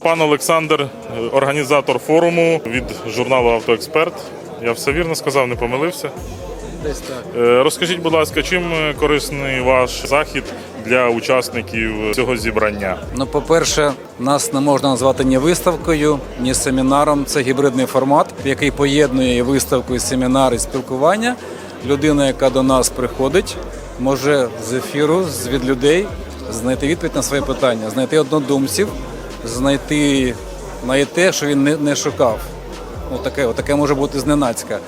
Пан Олександр, організатор форуму від журналу Автоексперт. Я все вірно сказав, не помилився. Десь так. Е, Розкажіть, будь ласка, чим корисний ваш захід для учасників цього зібрання? Ну, по-перше, нас не можна назвати ні виставкою, ні семінаром. Це гібридний формат, який поєднує і виставку, і семінар, і спілкування. Людина, яка до нас приходить, може з ефіру, з від людей знайти відповідь на своє питання, знайти однодумців, знайти на те, що він не, не шукав. Ну, таке, таке може бути зненацька.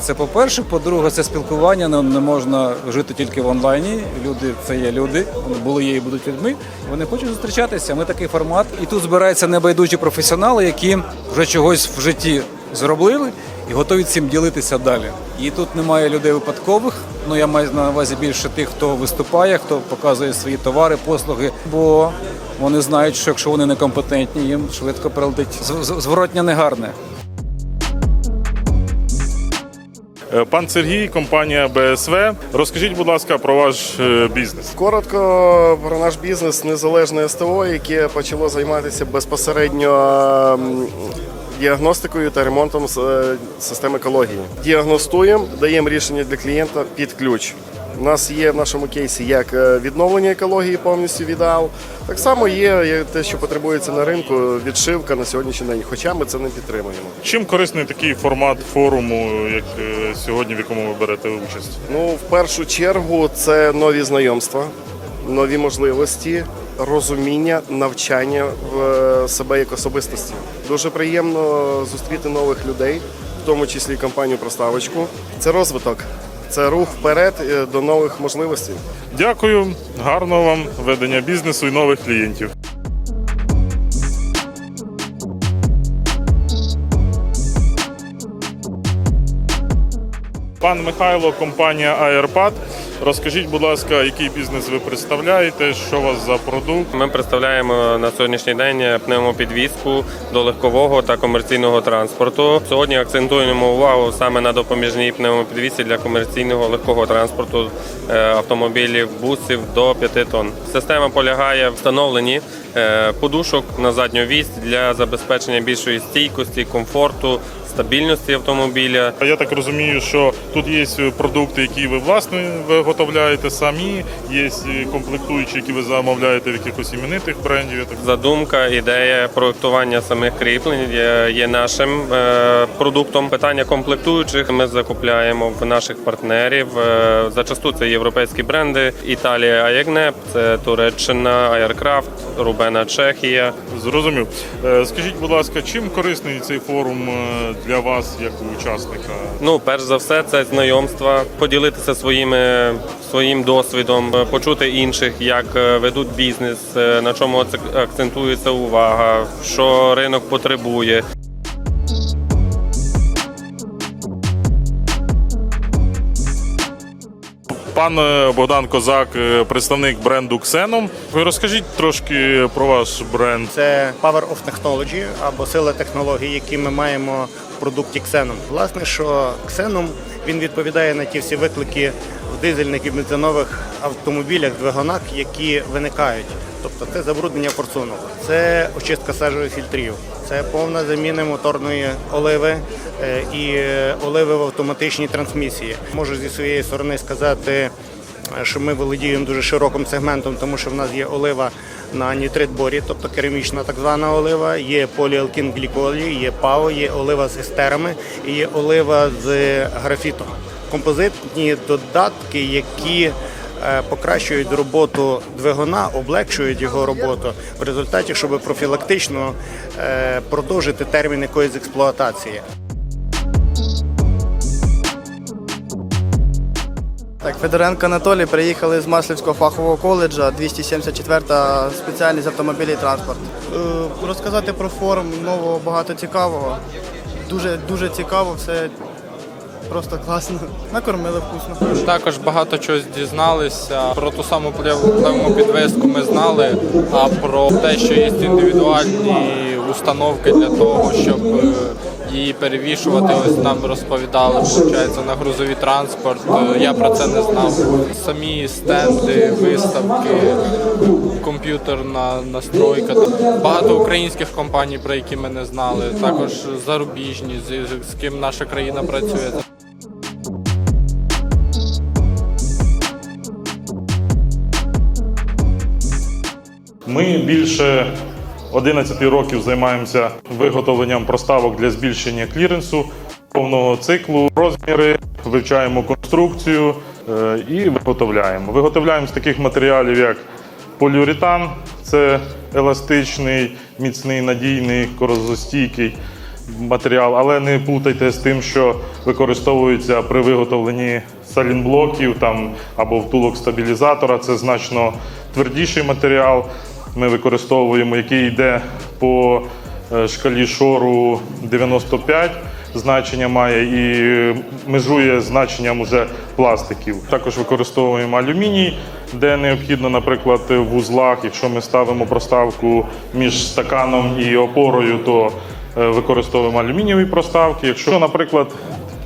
Це по-перше. По-друге, це спілкування. Не, не можна жити тільки в онлайні. Люди це є люди, вони були є і будуть людьми. Вони хочуть зустрічатися. Ми такий формат. І тут збираються небайдужі професіонали, які вже чогось в житті зробили і готові цим ділитися далі. І тут немає людей випадкових. Ну я маю на увазі більше тих, хто виступає, хто показує свої товари, послуги. Бо вони знають, що якщо вони некомпетентні, їм швидко прилетить зворотня негарне. Е, Пан Сергій, компанія БСВ. Розкажіть, будь ласка, про ваш е, бізнес. Коротко про наш бізнес незалежне СТО, яке почало займатися безпосередньо діагностикою та ремонтом е, систем екології. Діагностуємо, даємо рішення для клієнта під ключ. У нас є в нашому кейсі як е, відновлення екології повністю від АЛ. Так само є є те, що потребується на ринку, відшивка на сьогоднішній день. Хоча ми це не підтримуємо. Чим корисний такий формат форуму, як е, сьогодні, в якому ви берете участь? Ну, в першу чергу, це нові знайомства, нові можливості, розуміння, навчання в е, себе як особистості. Дуже приємно зустріти нових людей, в тому числі і компанію проставочку. Це розвиток, це рух вперед е, до нових можливостей. Дякую, гарного вам ведення бізнесу і нових клієнтів. Пан Михайло, компанія Airpad. Розкажіть, будь ласка, який бізнес ви представляєте, що у вас за продукт? Ми представляємо на сьогоднішній день пневмопідвізку до легкового та комерційного транспорту. Сьогодні акцентуємо увагу саме на допоміжній пневмопідвізці для комерційного легкого транспорту е, автомобілів, бусів до 5 тонн. Система полягає в встановленні е, подушок на задню вісь для забезпечення більшої стійкості, комфорту, стабільності автомобіля. Я так розумію, що тут є продукти, які ви власне виготовляєте самі, є комплектуючі, які ви замовляєте в якихось іменитих брендів. Так Задумка, ідея проектування самих кріплень є, нашим е, продуктом. Питання комплектуючих ми закупляємо в наших партнерів. Е, зачасту це європейські бренди. Італія Аягнеп, це Туреччина, Аеркрафт, Рубена Чехія. Зрозумів. Е, Скажіть, будь ласка, чим корисний цей форум е, для вас як учасника? Ну, перш за все, це знайомства, поділитися своїми своїм досвідом, е, почути інших, як ведуть бізнес, на чому ак- акцентується увага, що ринок потребує. Пан Богдан Козак, е, представник бренду Xenom. Ви розкажіть трошки про ваш бренд. Це Power of Technology або сила технологій, які ми маємо в продукті Xenom. Власне, що Xenom, він відповідає на ті всі виклики в дизельних і бензинових автомобілях, двигунах, які виникають. Тобто це забруднення форсунок, це очистка сажових фільтрів, це повна заміна моторної оливи е, і е, оливи в автоматичній трансмісії. Можу зі своєї сторони сказати, що ми володіємо дуже широким сегментом, тому що в нас є олива на нітрит-борі, тобто керамічна так звана олива, є поліалкін гліколі, є ПАО, є олива з естерами і є олива з графітом. Композитні додатки, які е, покращують роботу двигуна, облегшують його роботу в результаті, щоб профілактично е, продовжити термін якоїсь експлуатації. Так, Федоренко Анатолій приїхали з Маслівського фахового коледжа, 274 спеціальність автомобілі і транспорт. Е, Розказати про форум нового багато цікавого. Дуже дуже цікаво, все просто класно. Накормили вкусно. Також багато чого дізналися. Про ту саму пневмопідвеску ми знали, а про те, що є індивідуальні установки для того, щоб е, її перевішувати. Ось нам розповідали, виходить, на грузовий транспорт. Е, Я про це не знав. Самі стенди, виставки, комп'ютерна настройка. Багато українських компаній, про які ми не знали, також зарубіжні, з ким наша країна працює. Ми більше 11 років займаємося виготовленням проставок для збільшення кліренсу повного циклу, розміри, вивчаємо конструкцію е, і виготовляємо. Виготовляємо з таких матеріалів, як поліуретан, це еластичний, міцний, надійний, корозостійкий матеріал, але не плутайте з тим, що використовується при виготовленні салінблоків там, або втулок стабілізатора. Це значно твердіший матеріал. Ми використовуємо, який йде по е, шкалі шору 95 значення має і межує значенням уже пластиків. Також використовуємо алюміній, де необхідно, наприклад, в вузлах, якщо ми ставимо проставку між стаканом і опорою, то е, використовуємо алюмінієві проставки. Якщо, наприклад,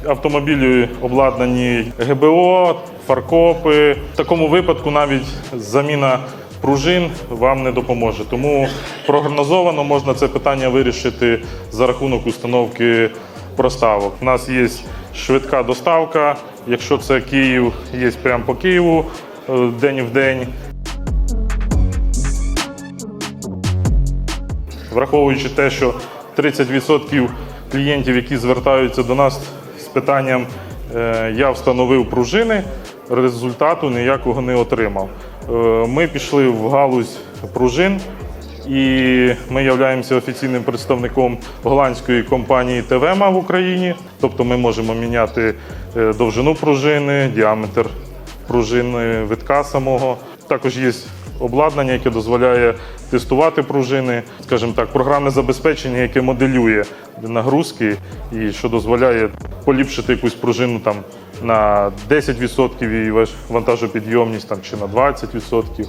автомобілі обладнані ГБО, фаркопи, в такому випадку навіть заміна пружин вам не допоможе. Тому прогнозовано можна це питання вирішити за рахунок установки проставок. У нас є швидка доставка. Якщо це Київ, є прямо по Києву е, день в день. Враховуючи те, що 30% клієнтів, які звертаються до нас з питанням е, я встановив пружини, результату ніякого не отримав. Е, Ми пішли в галузь пружин і ми являємося офіційним представником голландської компанії ТВМА в Україні. Тобто ми можемо міняти е, довжину пружини, діаметр пружини витка самого. Також є обладнання, яке дозволяє тестувати пружини, скажімо так, програмне забезпечення, яке моделює нагрузки і що дозволяє поліпшити якусь пружину там на 10% її вантажопідйомність там, чи на 20%.